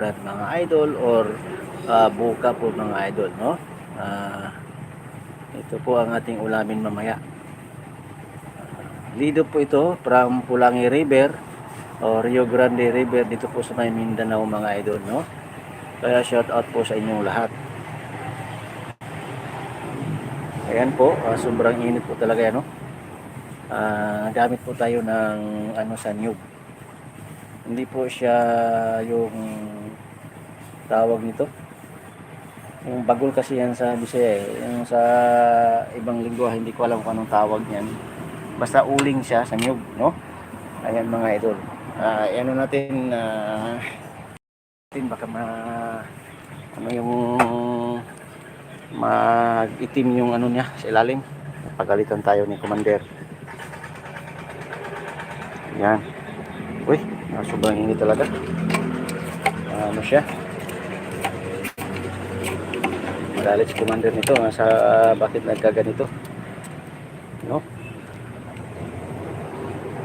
mga idol or ah, buka po mga idol no? Ah, ito po ang ating ulamin mamaya. Lido po ito from Pulangi River o Rio Grande River dito po sa may Mindanao mga idol no? Kaya shout out po sa inyong lahat. Ayan po ah, sobrang init po talaga yan no? Ah, gamit po tayo ng ano sa niyog. Hindi po siya yung tawag nito. Yung bagol kasi yan sa Bisaya eh. yung sa ibang lingwa hindi ko alam kung anong tawag niyan. Basta uling siya sa niyog no? Ayan mga idol. Ah, ano natin ah, natin baka ma ano yung mag-itim yung ano niya sa ilalim. Pagalitan tayo ni commander. Yan uy ah, sobrang init talaga. Ano siya magalit si commander nito ah, sa bakit nagkaganito? No?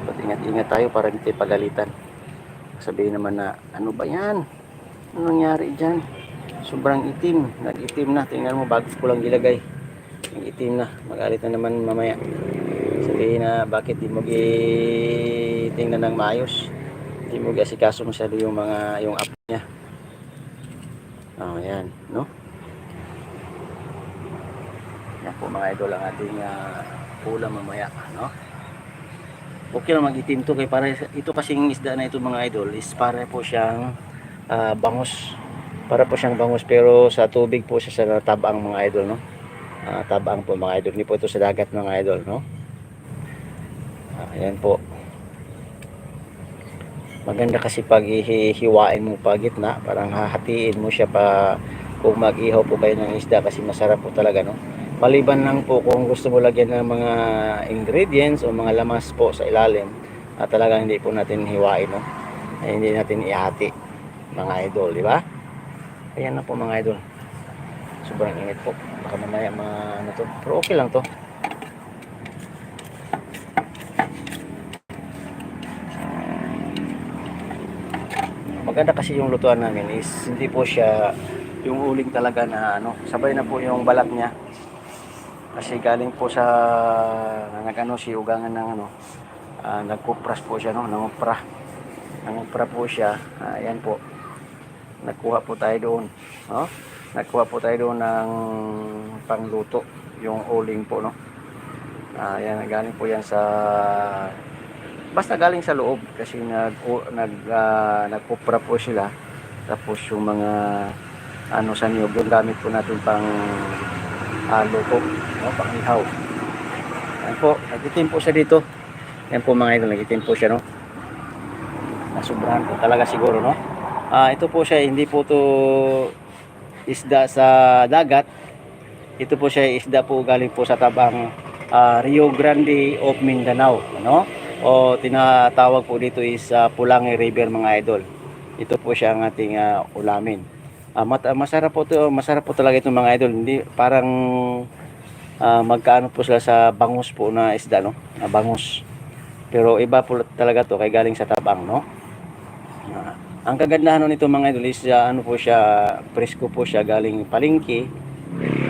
Ba't ingat-ingat tayo para hindi tayo pagalitan. Sabihin naman na ano ba yan? Ano nangyari dyan? Sobrang itim. Nag-itim na. Tingnan mo bago ko lang gilagay ang itim na. Magalit na naman mamaya. Sabihin na bakit di mo tingnan ng maayos? Di mo asikaso masyado yung mga yung app niya. Oh yan no yan po mga idol ang ating uh, ulam mamaya no? Okay lang mag-itim to kay para ito kasing isda na ito mga idol is para po siyang ah, bangus. Para po siyang bangus pero sa tubig po siya sa tabang mga idol no? Ah, tabang po mga idol. Hindi po ito sa dagat mga idol no? Ah, ayan po. Maganda kasi pag ihiwain mo pa gitna parang hahatiin mo siya pa kung mag-ihaw po kayo ng isda kasi masarap po talaga no maliban lang po kung gusto mo lagyan ng mga ingredients o mga lamas po sa ilalim at talagang hindi po natin hiwain no? Ay hindi natin ihati mga idol di ba? Ayan na po mga idol. Sobrang init po. Baka mamaya mga ano to? Pero okay lang to. Maganda kasi yung lutuan namin is hindi po siya yung uling talaga na ano sabay na po yung balat niya kasi galing po sa nagano si ugangan ng ano ah, nagkupras po siya no? Nangupra. Nangupra po siya. Ah, ayan po. Nagkuha po tayo doon no? Nagkuha po tayo doon ng pangluto yung uling po no? Ah, ayan galing po yan sa basta galing sa loob kasi nag o, nag ah, nagkupra po sila. Tapos yung mga ano sa niyog yung gamit po natin pang uh, luto no, pang ihaw yan po nagitim po siya dito. Yan po mga idol nagitim po siya no? Nasubrahan po talaga siguro no? Ah, ito po siya hindi po to isda sa dagat. Ito po siya isda po galing po sa tabang ah, Rio Grande of Mindanao ano? O tinatawag po dito is ah, Pulangi River mga idol. Ito po siya ang ating ah, ulamin. Ah, masarap po to, masarap po talaga itong mga idol. Hindi parang ah, magkaano po sila sa bangus po na isda no, na bangus. Pero iba po talaga to kay galing sa tabang no. Ah, ang kagandahan nito mga idol is ah, ano po siya, presko po siya galing palengke.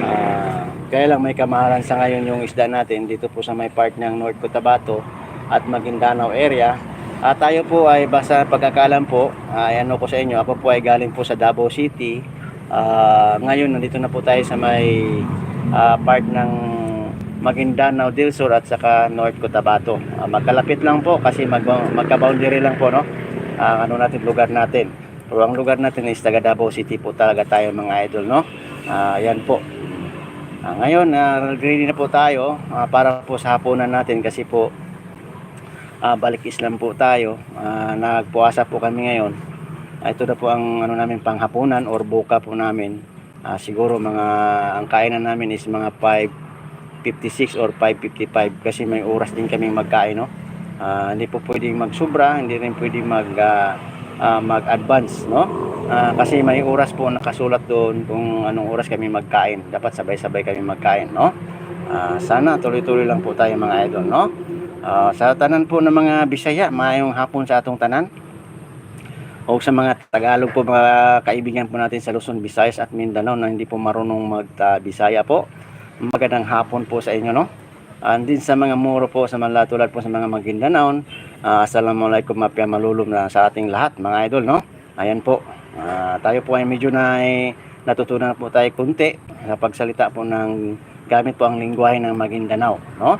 Ah, kaya lang may kamahalan sa ngayon yung isda natin dito po sa may part ng North Cotabato at Maguindanao area. At tayo po ay basta pagkakalam po, uh, ano ko sa inyo, ako po ay galing po sa Davao City. Ah, ngayon nandito na po tayo sa may ah, part ng Maguindanao del Sur at saka North Cotabato. Ah, magkalapit lang po kasi mag magka-boundary lang po no. Ang ano natin lugar natin. Pero ang lugar natin is taga Davao City po talaga tayo mga idol no. Ah, yan po. Ah, ngayon, uh, ready na po tayo ah, para po sa hapunan natin kasi po ah, balik Islam po tayo. Ah, nagpuasa po kami ngayon. Ah, ito na po ang ano namin panghapunan or buka po namin. Ah, siguro mga ang kainan namin is mga 5.56 or 5.55 kasi may oras din kami magkain no. Ah, hindi po pwedeng magsubra, hindi rin pwedeng mag ah, ah, mag-advance no. Ah, kasi may oras po nakasulat doon kung anong oras kami magkain. Dapat sabay-sabay kami magkain no. Ah, sana tuloy-tuloy lang po tayo mga idol no. Ah, sa tanan po ng mga Bisaya, maayong hapon sa atong tanan. O sa mga Tagalog po mga kaibigan po natin sa Luzon, Visayas at Mindanao na hindi po marunong mag-Bisaya po. Magandang hapon po sa inyo, no? And din sa mga muro po, sa mga tulad po sa mga Maguindanao, uh, Assalamualaikum mapya malulum na sa ating lahat, mga idol, no? Ayan po, Ah, tayo po ay medyo na natutunan po tayo kunti sa pagsalita po ng gamit po ang lingwahe ng Maguindanao, no?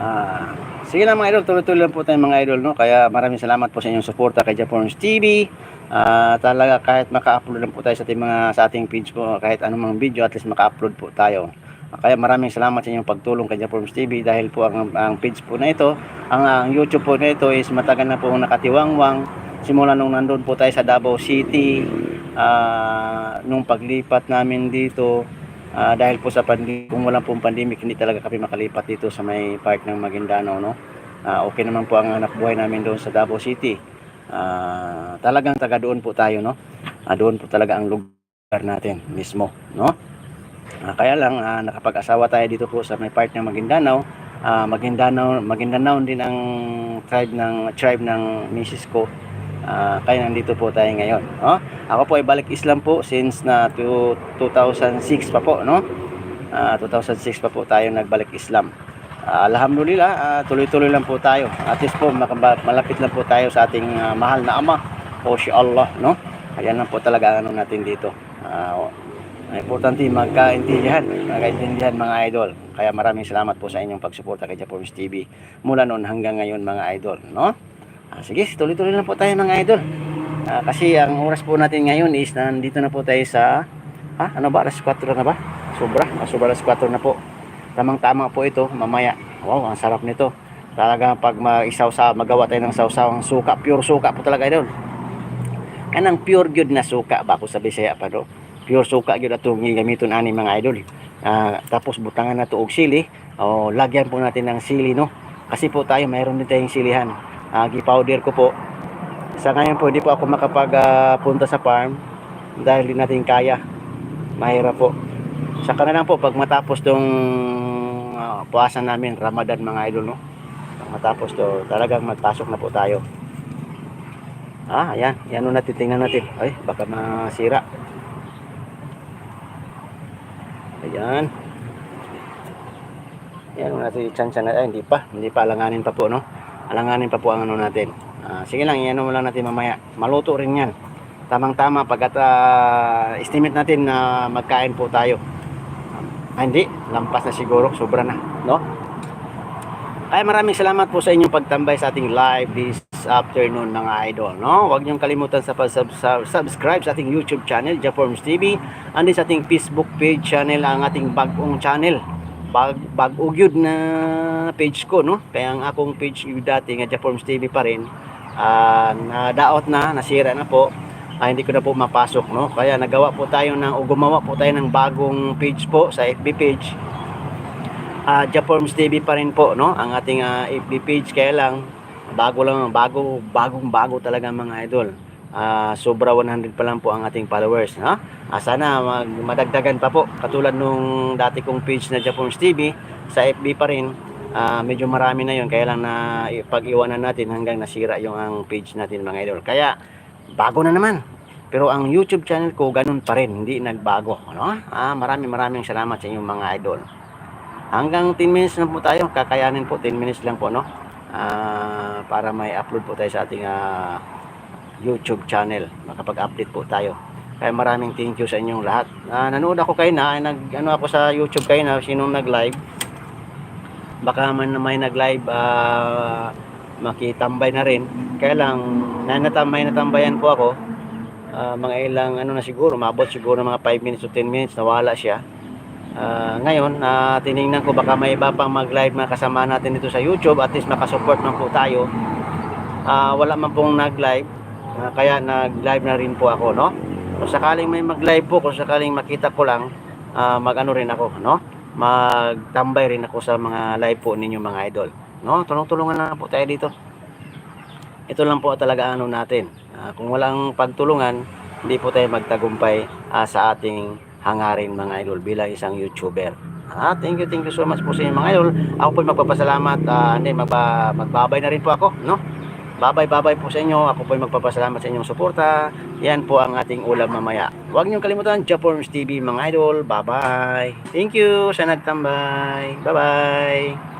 Ah, sige lang mga idol, tuloy-tuloy lang po tayo mga idol, no? Kaya maraming salamat po sa inyong suporta kay Japon's TV. Ah, talaga kahit maka-upload lang po tayo sa ating mga sa ating page po, kahit anumang video, at least maka-upload po tayo. Ah, Kaya maraming salamat sa inyong pagtulong kay Japon's TV dahil po ang, ang page po na ito, ang, ang YouTube po na ito is matagal na po nakatiwangwang. Simula nung nandun po tayo sa Davao City, ah, nung paglipat namin dito, Ah, dahil po sa pandemic, kung walang pong pandemic, hindi talaga kami makalipat dito sa may park ng Maguindanao, no? Ah, okay naman po ang anak buhay namin doon sa Davao City. Ah, talagang taga doon po tayo, no? Ah, doon po talaga ang lugar natin mismo, no? Ah, kaya lang ah, nakapag-asawa tayo dito po sa may park ng Maguindanao. Ah, Maguindanao, Maguindanao din ang tribe ng tribe ng misis ko. Ah, kaya nandito po tayo ngayon, no? Ako po ay balik Islam po since na to 2006 pa po, no? Ah, 2006 pa po tayo nagbalik Islam. Ah, alhamdulillah, ah, tuloy-tuloy lang po tayo. At least po malapit lang po tayo sa ating ah, mahal na ama, o si Allah, no? Ayan lang po talaga ano natin dito. Ang importante magkaintindihan, magkaintindihan mga idol. Kaya maraming salamat po sa inyong pagsuporta kay Japonis TV mula noon hanggang ngayon mga idol, no? Ah, sige, tuloy-tuloy lang po tayo mga idol. Ah, kasi ang oras po natin ngayon is nandito na po tayo sa ah, ano ba, alas 4 na ba? Sobra, ah, sobra alas 4 na po. Tamang-tama po ito mamaya. Wow, ang sarap nito. Talaga pag mag-isaw sa magawa tayo ng sausaw ang suka, pure suka po talaga idol. Kanang pure gyud na suka ba ako sa Bisaya pa do. Pure suka gyud atong gamiton ani mga idol. Ah, tapos butangan na to og sili. O lagyan po natin ng sili no. Kasi po tayo mayroon din tayong silihan. Ah, gi-powder ko po. Sa ngayon po hindi po ako makapag-punta sa farm dahil di natin kaya. Mahirap po. Saka na lang po pag matapos tong ah, puwasan namin Ramadan mga idol no. Pag matapos to talagang magpasok na po tayo. Ah, ayan. Yan na natin. Tingnan natin. Ay, baka masira. Ayan. Yan na natin chance na. Ay, hindi pa. Hindi pa. Alanganin pa po, no? Alanganin pa po ang ano natin. Ah, sige lang, yan mo lang natin mamaya. Maluto rin yan. Tamang-tama pagkat ah, estimate natin na magkain po tayo. Ah, hindi. Lampas na siguro. Sobra na, no? Ay maraming salamat po sa inyong pagtambay sa ating live this afternoon mga idol. No? Huwag niyong kalimutan sa pag-subscribe sa ating YouTube channel, Jaforms TV. And sa ating Facebook page channel, ang ating bagong channel. Bag, yun na page ko, no? Kaya ang akong page yun dati, nga Jaforms TV pa rin, ah, nadaot na, nasira na po. Ah, hindi ko na po mapasok, no? Kaya nagawa po tayo ng, o gumawa po tayo ng bagong page po sa FB page uh, Jaforms TV pa rin po no ang ating ah, FB page kaya lang bago lang bago bagong bago talaga mga idol Ah, sobra 100 pa lang po ang ating followers ha Ah, sana mag, madagdagan pa po. Katulad nung dati kong page na Jaforms TV sa FB pa rin Ah, medyo marami na yon kaya lang na pag-iwanan natin hanggang nasira yung ang page natin mga idol. Kaya bago na naman. Pero ang YouTube channel ko ganun pa rin. Hindi nagbago no? Ah maraming maraming salamat sa inyong mga idol. Hanggang 10 minutes na po tayo. Kakayanin po 10 minutes lang po no. Ah, para may upload po tayo sa ating ah, YouTube channel. Makapag-update po tayo. Kaya maraming thank you sa inyong lahat. Ah, nanood ako kayo na, nag ano ako sa YouTube kayo na sinong nag-live. Baka man may nag-live ah, makitambay na rin. Kaya lang na natambay natambayan po ako. Ah, mga ilang ano na siguro, mabot siguro mga 5 minutes to 10 minutes nawala siya. Ah, ngayon, na tiningnan ko baka may iba pang mag-live mga kasama natin dito sa YouTube at least makasupport man po tayo. Ah, wala man pong nag-live, ah, kaya nag-live na rin po ako, no? Kung sakaling may mag-live po, kung sakaling makita ko lang, ah, mag-ano rin ako, no? Magtambay rin ako sa mga live po ninyo mga idol, no? Tulong-tulungan na po tayo dito. Ito lang po talaga ano natin. Ah, kung walang pagtulungan, hindi po tayo magtagumpay ah, sa ating hangarin mga idol bilang isang YouTuber. Ah, thank you, thank you so much po sa inyo mga idol. Ako po magpapasalamat. ah, hindi, magba, magbabay na rin po ako, no? Babay, babay po sa inyo. Ako po ay magpapasalamat sa inyong suporta. Yan po ang ating ulam mamaya. Huwag niyong kalimutan, Japorms TV mga idol. Bye-bye. Thank you sa nagtambay. Bye-bye.